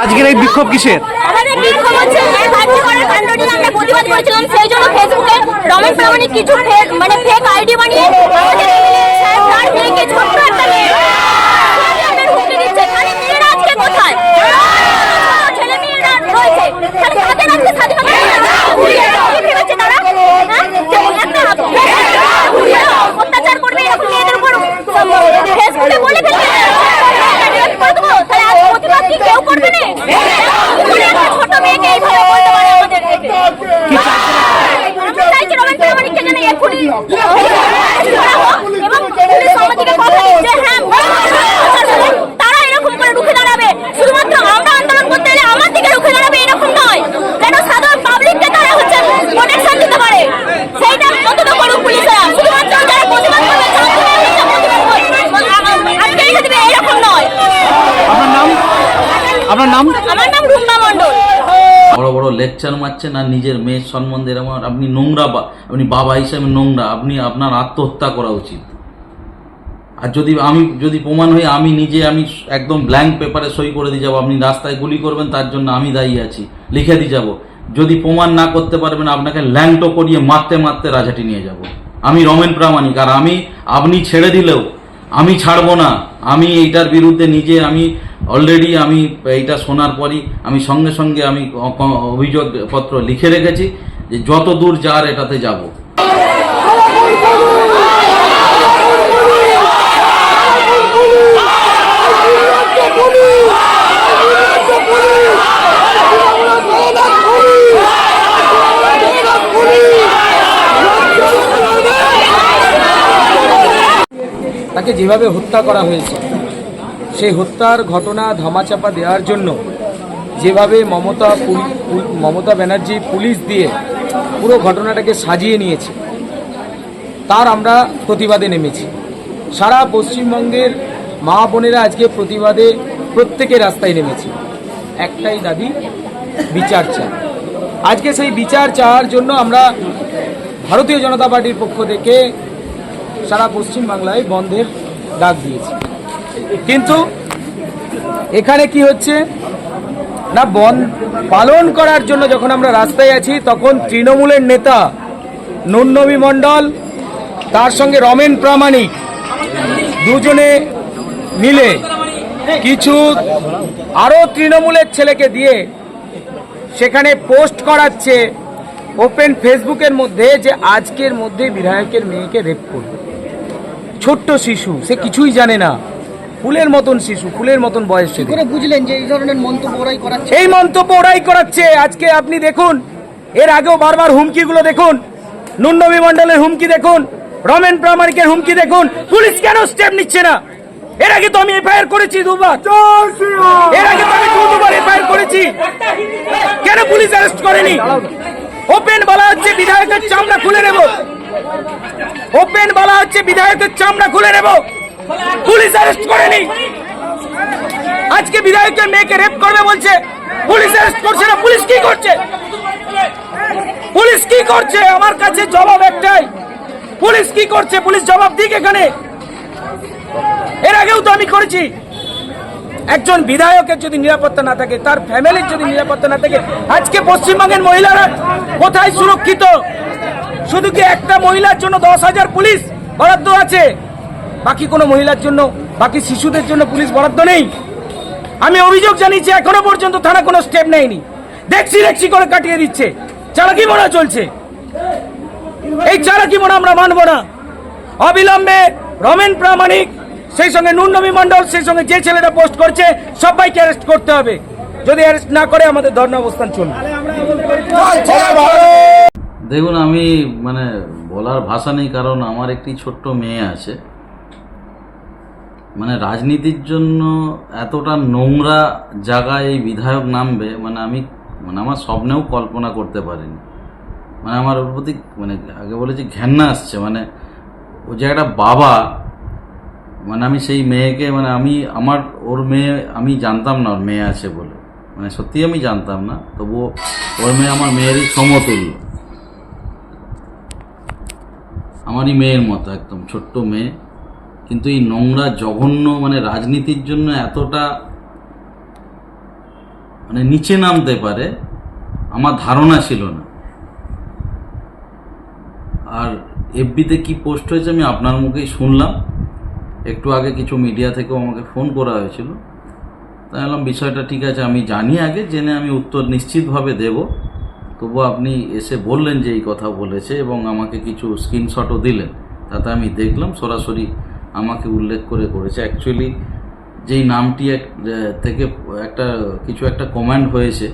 আজকের এই বিক্ষোভ কিসের? অত্যাচার করবে এরকম মেয়েদের উপর ফেসবুকে বলে ফেলবে করে দেবো তাহলে আজ প্রতিবাদ কি কেউ করবে না করে একটা ছোট মেয়েকে এইভাবে বলতে পারে আমাদের আমরা চাইছি রমেশ প্রামাণিককে যেন এক্ষুনি ধরা হোক এবং পুলিশ আমাদেরকে কথা দিচ্ছে হ্যাঁ তারা এরকম করে রুখে দাঁড়াবে শুধুমাত্র আমরা আন্দোলন করতে এলে আমার দিকে রুখে দাঁড়াবে এরকম নয় যেন সাধারণ পাবলিককে তারা হচ্ছে প্রোটেকশন দিতে পারে সেইটা যতটা করুক পুলিশরা শুধুমাত্র যারা প্রতিবাদ করবে তাদের হচ্ছে প্রতিবাদ করবে। আজকে রেখে দিবে এরকম নয় আপনার নাম আপনার নাম আমার নাম রুম্মা মণ্ডল বড় বড় লেকচার মারছেন আর নিজের মেয়ের সম্বন্ধে এরকম আপনি নোংরা বা, আপনি বাবা হিসেবে নোংরা, আপনি আপনার আত্মহত্যা করা উচিত। আর যদি আমি, যদি প্রমাণ হই, আমি নিজে আমি একদম ব্ল্যাঙ্ক পেপারে সই করে দিয়ে যাব, আপনি রাস্তায় গুলি করবেন, তার জন্য আমি দায়ী আছি, লিখে দিয়ে যাব। যদি প্রমাণ না করতে পারবেন, আপনাকে ল্যাংটো করিয়ে মারতে মারতে রাজাটি নিয়ে যাব। আমি রমেন প্রামাণিক, আর আমি, আপনি ছেড়ে দিলেও, আমি ছাড়বো না। আমি এইটার বিরুদ্ধে নিজে আমি অলরেডি আমি এইটা শোনার পরই আমি সঙ্গে সঙ্গে আমি অভিযোগপত্র লিখে রেখেছি যে যত দূর যার এটাতে যাব। তাকে যেভাবে হত্যা করা হয়েছে সেই হত্যার ঘটনা ধামাচাপা দেওয়ার জন্য যেভাবে মমতা মমতা ব্যানার্জি পুলিশ দিয়ে পুরো ঘটনাটাকে সাজিয়ে নিয়েছে, তার আমরা প্রতিবাদে নেমেছি। সারা পশ্চিমবঙ্গের মা বোনেরা আজকে প্রতিবাদে প্রত্যেকে রাস্তায় নেমেছে। একটাই দাবি, বিচার চাই আজকে সেই বিচার চাওয়ার জন্য আমরা ভারতীয় জনতা পার্টির পক্ষ থেকে সারা পশ্চিম বাংলায় বন্ধের ডাক দিয়েছি। কিন্তু এখানে কি হচ্ছে? না, বন পালন করার জন্য যখন আমরা রাস্তায় আছি, তখন তৃণমূলের নেতা নন্নবী মণ্ডল, তার সঙ্গে রমেন প্রামাণিক দুজনে মিলে কিছু আরও তৃণমূলের ছেলেকে দিয়ে সেখানে পোস্ট করাচ্ছে ওপেন ফেসবুকের মধ্যে যে আজকের মধ্যে বিধায়কের মেয়েকে রেপ করবে। ছোট্ট শিশু, সে কিছুই জানে না। ফুলের মতন শিশু ফুলের মতন বয়স সে করে বুঝলেন যে এই ধরনের মন্তব্য ওরাই করাচ্ছে? এই মন্তব্য ওরাই করাচ্ছে। আজকে আপনি দেখুন এর আগেও বারবার হুমকিগুলো দেখুন। নুন্নবী মণ্ডলের হুমকি দেখুন রমেন প্রামাণিকের হুমকি দেখুন। পুলিশ কেন স্টেপ নিচ্ছে না? এর আগে তো আমি এফআইআর করেছি দুবার। এর আগে তো আমি দুবার এফআইআর করেছি। কেন পুলিশ অ্যারেস্ট করেনি? ওপেন বলা হচ্ছে বিধায়কের চামড়া খুলে নেব। ওপেন বলা হচ্ছে বিধায়কের চামড়া খুলে নেব। পুলিশ অ্যারেস্ট করেনি। আজকে বিধায়কের মেয়েকে রেপ করবে বলছে। পুলিশ অ্যারেস্ট করছে না, পুলিশ কি করছে? পুলিশ কি করছে? আমার কাছে জবাব একটাই। পুলিশ কি করছে? পুলিশ জবাব দিক এখানে। এর আগেও তো আমি করেছি। একজন বিধায়কের যদি নিরাপত্তা না থাকে, তার ফ্যামিলির যদি নিরাপত্তা না থাকে, আজকে পশ্চিমবঙ্গের মহিলারা কোথায় সুরক্ষিত? শুধু কি একটা মহিলার জন্য দশ হাজার পুলিশ বরাদ্দ আছে? বাকি কোনো মহিলার জন্য বাকি শিশুদের জন্য পুলিশ বরাদ্দ নেই। আমি অভিযোগ জানিয়েছি এখনও পর্যন্ত থানা কোনো স্টেপ নেয়নি। দেখছি দেখছি করে কাটিয়ে দিচ্ছে। চালাকি মোড়া চলছে। এই চালাকি মোড়া আমরা মানব না। অবিলম্বে রমেন প্রামাণিক সেই সঙ্গে নুননবী মণ্ডল সেই সঙ্গে যে ছেলেটা পোস্ট করছে সবাইকে অ্যারেস্ট করতে হবে। যদি অ্যারেস্ট না করে আমাদের ধর্ণা অবস্থান চলবে। দেখুন আমি মানে বলার ভাষা নেই কারণ আমার একটি ছোট্ট মেয়ে আছে। মানে রাজনীতির জন্য এতটা নোংরা জায়গায় এই বিধায়ক নামবে মানে আমি মানে আমার স্বপ্নেও কল্পনা করতে পারিনি। মানে আমার ওর প্রতি মানে আগে বলেছি ঘেন্না আসছে মানে ও যে একটা বাবা মানে আমি সেই মেয়েকে মানে আমি, আমার, ওর মেয়ে, আমি জানতাম না ওর মেয়ে আছে বলে। মানে সত্যি আমি জানতাম না তবুও ওর মেয়ে আমার মেয়েরই সমতুল্য। আমারই মেয়ের মতো, একদম ছোট্ট মেয়ে। কিন্তু এই নোংরা, জঘন্য মানে রাজনীতির জন্য এতটা মানে নিচে নামতে পারে, আমার ধারণা ছিল না। আর এফবিতে কি পোস্ট হয়েছে আমি আপনার মুখেই শুনলাম। একটু আগে কিছু মিডিয়া থেকেও আমাকে ফোন করা হয়েছিল। তাই বললাম, বিষয়টা ঠিক আছে, আমি জানি আগে, জেনে আমি উত্তর নিশ্চিতভাবে দেব। তবু আপনি এসে বললেন যে এই কথা বলেছে এবং আমাকে কিছু স্ক্রিনশটও দিলেন। তাতে আমি দেখলাম সরাসরি আমাকে উল্লেখ করে করেছে। অ্যাকচুয়ালি যেই নামটি এক থেকে একটা, কিছু একটা কমান্ড হয়েছে,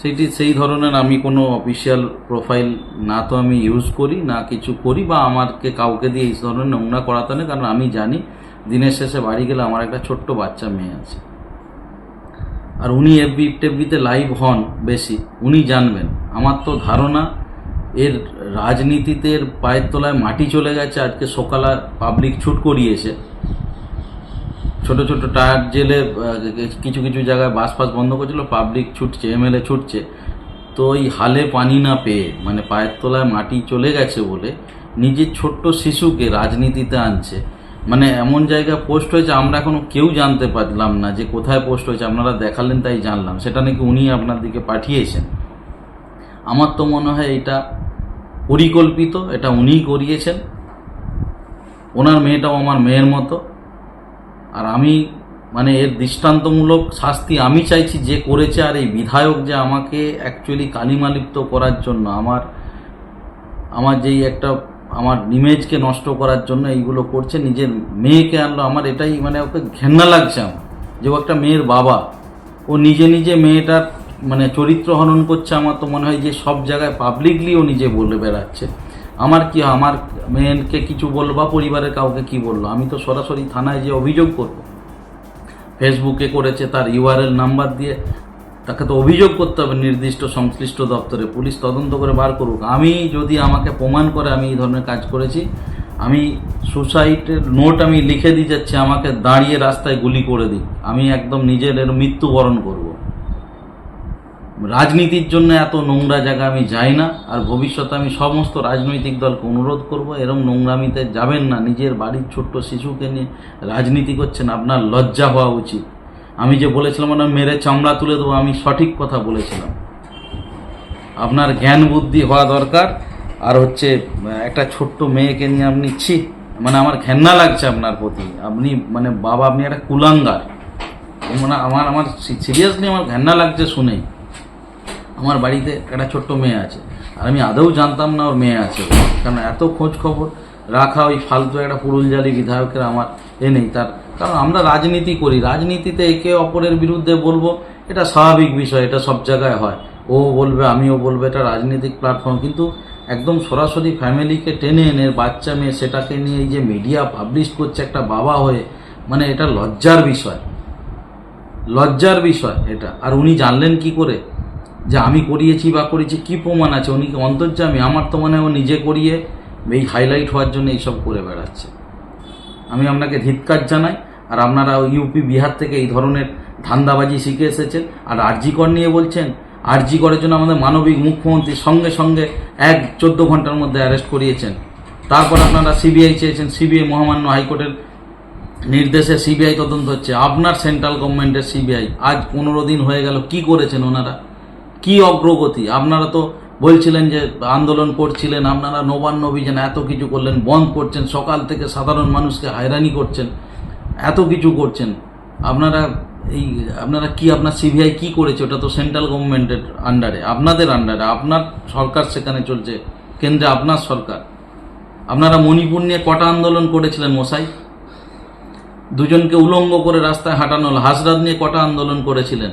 সেটি সেই ধরনের আমি কোনো অফিসিয়াল প্রোফাইল না তো আমি ইউজ করি, না কিছু করি বা আমাকে কাউকে দিয়ে এই ধরনের নোংরা করাতে নেই, কারণ আমি জানি দিনের শেষে বাড়ি গেলে আমার একটা ছোট্ট বাচ্চা মেয়ে আছে। আর উনি এফবি টেফবিতে লাইভ হন বেশি, উনি জানবেন। আমার তো ধারণা এর রাজনীতিতে পায়ের তলায় মাটি চলে গেছে, আজকে সকালে পাবলিক ছুট করিয়েছে ছোট ছোট টায়ার জেলে কিছু কিছু জায়গায় বাস ফাস বন্ধ করছিল পাবলিক ছুটছে এমএলএ ছুটছে। তো ওই হালে পানি না পেয়ে মানে পায়ের তলায় মাটি চলে গেছে বলে নিজের ছোট্ট শিশুকে রাজনীতিতে আনছে। মানে এমন জায়গায় পোস্ট হয়েছে, আমরা এখনও কেউ জানতে পারলাম না যে কোথায় পোস্ট হয়েছে, আপনারা দেখালেন তাই জানলাম। সেটা নাকি উনি আপনার দিকে পাঠিয়েছেন? আমার তো মনে হয় এটা পরিকল্পিত, এটা উনিই করিয়েছেন। ওনার মেয়েটাও আমার মেয়ের মতো। আর আমি মানে এর দৃষ্টান্তমূলক শাস্তি আমি চাইছি যে করেছে আর এই বিধায়ক যে আমাকে অ্যাকচুয়ালি কালিমালিপ্ত করার জন্য, আমার আমার যেই একটা, আমার ইমেজকে নষ্ট করার জন্য এইগুলো করছে, নিজের মেয়েকে আনলো, আমার এটাই মানে ওকে ঘেন্না লাগছে আমার। যে ও একটা মেয়ের বাবা, ও নিজে নিজে মেয়েটার মানে চরিত্র হনন করছে আমার তো মনে হয় যে সব জায়গায় পাবলিকলি ও নিজে বলে বেড়াচ্ছে। আমার কি আমার মেয়েকে কিছু বলব বা পরিবারের কাউকে কি বলল? আমি তো সরাসরি থানায় যে অভিযোগ করব। ফেসবুকে করেছে তার ইউআরএল নাম্বার দিয়ে। তাকে তো অভিযোগ করতে হবে নির্দিষ্ট সংশ্লিষ্ট দপ্তরে। পুলিশ তদন্ত করে বার করুক। আমি যদি আমাকে প্রমাণ করে আমি এই ধরনের কাজ করেছি, আমি সুসাইডের নোট আমি লিখে দিয়ে যাচ্ছি, আমাকে দাঁড়িয়ে রাস্তায় গুলি করে দিই আমি একদম নিজের মৃত্যুবরণ করব। রাজনীতির জন্য এত নোংরা জায়গা আমি যাই না, আর ভবিষ্যতে আমি সমস্ত রাজনৈতিক দলকে অনুরোধ করব, এরম নোংরামিতে যাবেন না। নিজের বাড়ির ছোট্ট শিশুকে নিয়ে রাজনীতি করছেন আপনার লজ্জা হওয়া উচিত। আমি যে বলেছিলাম না মেরে চামড়া তুলে দেবো, আমি সঠিক কথা বলেছিলাম। আপনার জ্ঞান বুদ্ধি হওয়া দরকার, আর হচ্ছে একটা ছোট্ট মেয়েকে নিয়ে আপনি ছি মানে আমার ঘেন্না লাগছে আপনার প্রতি। আপনি মানে বাবা, আপনি একটা কুলাঙ্গার। মানে আমার আমার সিরিয়াসলি আমার ঘেন্না লাগছে শুনেই। আমার বাড়িতে একটা ছোট্ট মেয়ে আছে। আর আমি আদৌ জানতাম না ওর মেয়ে আছে। কারণ এত খোঁজ খবর, রাখা ওই ফালতু একটা পুরুলজালি বিধায়কের আমার এ নেই তার। কারণ আমরা রাজনীতি করি, রাজনীতিতে একে অপরের বিরুদ্ধে বলব, এটা স্বাভাবিক বিষয়, এটা সব জায়গায় হয়। ও বলবে, আমিও বলব, এটা রাজনৈতিক প্ল্যাটফর্ম কিন্তু একদম সরাসরি ফ্যামিলিকে টেনে এনে বাচ্চা মেয়ে সেটাকে নিয়ে এই যে মিডিয়া পাবলিশ করছে একটা বাবা হয়ে মানে এটা লজ্জার বিষয়। লজ্জার বিষয় এটা। আর উনি জানলেন কি করে? যে আমি করিয়েছি বা করেছি, কি প্রমাণ আছে? উনি কি অন্তর্যামী? আমার তো মনে হয় ও নিজে করিয়ে এই হাইলাইট হওয়ার জন্য এইসব করে বেড়াচ্ছে। আমি আপনাকে ধিৎকার জানাই, আর আপনারা ইউপি বিহার থেকে এই ধরনের ধান্দাবাজি শিখে এসেছেন, আর আরজিকর নিয়ে বলছেন, আরজিকরের জন্য আমাদের মানবিক মুখ্যমন্ত্রী সঙ্গে সঙ্গে এক চোদ্দ ঘণ্টার মধ্যে অ্যারেস্ট করিয়েছেন। তারপর আপনারা সিবিআই চেয়েছেন সিবিআই মহামান্য হাইকোর্টের নির্দেশে সিবিআই তদন্ত হচ্ছে। আপনার সেন্ট্রাল গভর্নমেন্টের সিবিআই আজ পনেরো দিন হয়ে গেল, কি করেছেন ওনারা? কি অগ্রগতি? আপনারা তো বলছিলেন যে আন্দোলন করছিলেন, আপনারা নবান্ন অভিযান এত কিছু করলেন, বন্ধ করছেন, সকাল থেকে সাধারণ মানুষকে হয়রানি করছেন, এত কিছু করছেন। আপনারা এই, আপনারা কি, আপনার সিবিআই কি করেছে? ওটা তো সেন্ট্রাল গভর্নমেন্টের আন্ডারে আপনাদের আন্ডারে আপনার সরকার সেখানে চলছে, কেন্দ্রে আপনার সরকার। আপনারা মণিপুর নিয়ে কটা আন্দোলন করেছিলেন মশাই? দুজনকে উলঙ্গ করে রাস্তায় হাঁটানো হাসরাত নিয়ে কটা আন্দোলন করেছিলেন?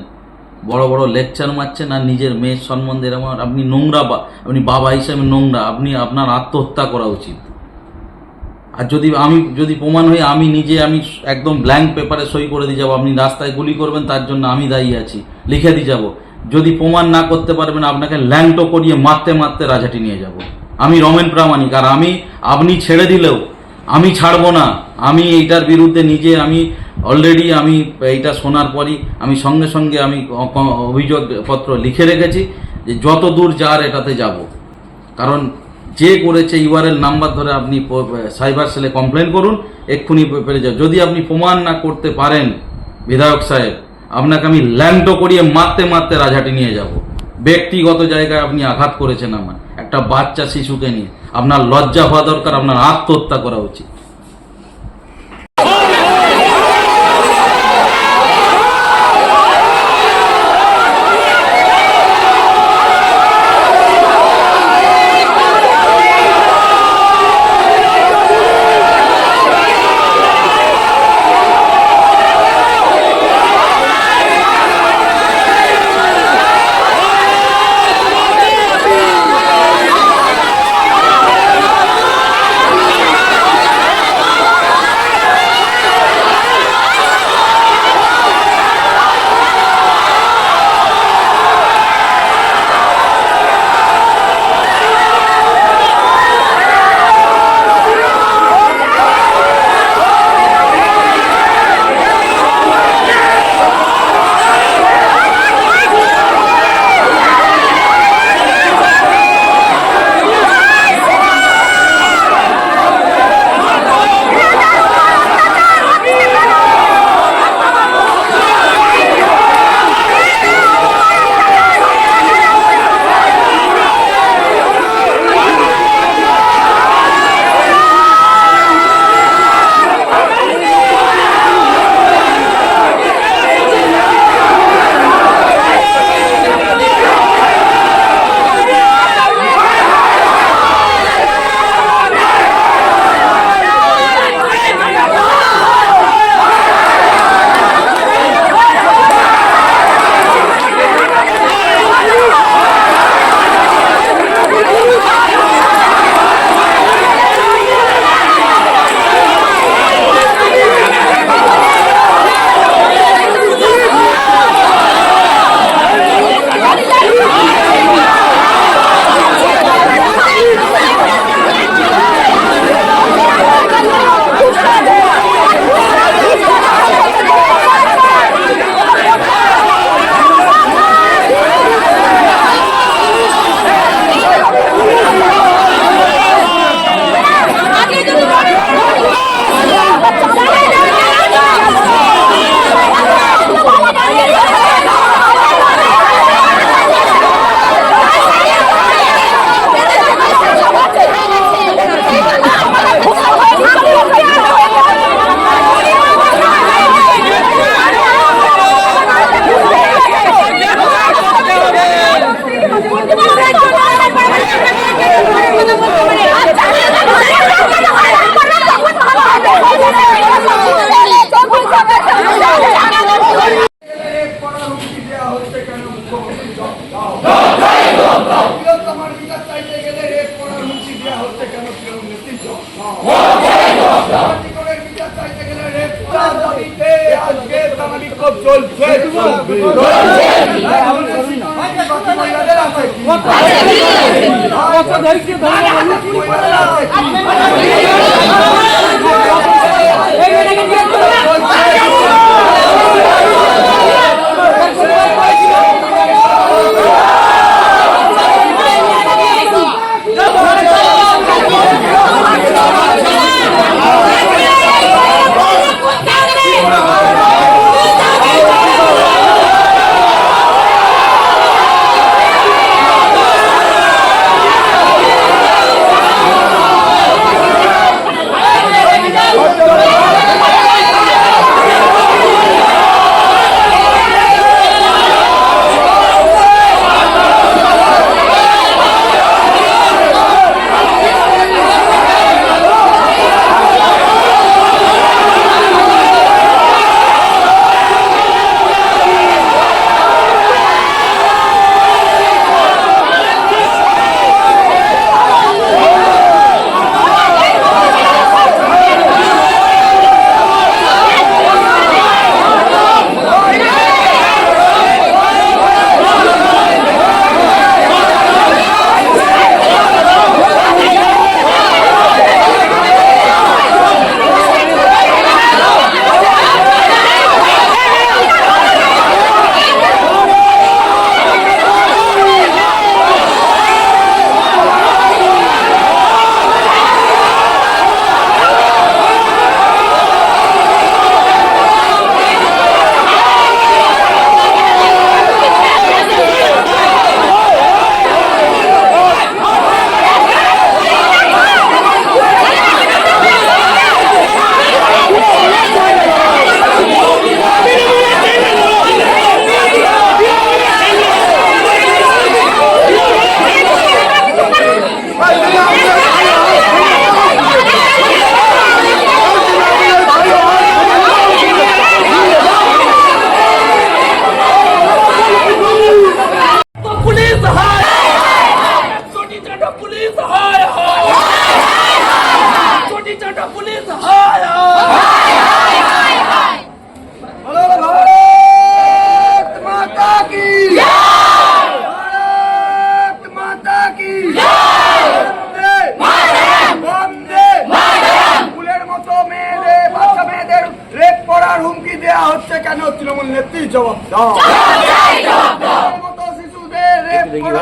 বড় বড় লেকচার মারছেন আর নিজের মেয়ের সম্বন্ধে এরকম আপনি নোংরা বা আপনি বাবা হিসেবে নোংরা, আপনি আপনার আত্মহত্যা করা উচিত। আর যদি আমি যদি প্রমাণ হই, আমি নিজে আমি একদম ব্ল্যাঙ্ক পেপারে সই করে দিয়ে যাব, আপনি রাস্তায় গুলি করবেন, তার জন্য আমি দায়ী আছি, লিখে দিয়ে যাব। যদি প্রমাণ না করতে পারবেন, আপনাকে ল্যাংটো করিয়ে মারতে মারতে রাজাটি নিয়ে যাব। আমি রমেন প্রামাণিক, আর আমি আপনি ছেড়ে দিলেও আমি ছাড়বো না। আমি এইটার বিরুদ্ধে নিজে আমি অলরেডি আমি এইটা শোনার পরই আমি সঙ্গে সঙ্গে আমি অভিযোগপত্র লিখে রেখেছি যে যত দূর যার এটাতে যাব। কারণ যে করেছে ইউআরএল নাম্বার ধরে আপনি সাইবার সেলে কমপ্লেন করুন, এক্ষুনি পেরে যাও যদি আপনি প্রমাণ না করতে পারেন, বিধায়ক সাহেব, আপনাকে আমি ল্যাংটো করিয়ে মারতে মারতে রাজহাটি নিয়ে যাব। ব্যক্তিগত জায়গায় আপনি আঘাত করেছেন আমার, একটা বাচ্চা শিশুকে নিয়ে। আপনার লজ্জা হওয়া দরকার, আপনার আত্মহত্যা করা উচিত। মহিলারা আছে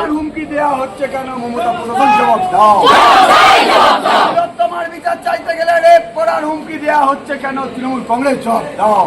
হুমকি দেয়া হচ্ছে কেন? মমতা প্রশাসন জবাব বিচার চাইতে গেলে রেপ করার হুমকি দেয়া হচ্ছে কেন তৃণমূল কংগ্রেস জবাব দাও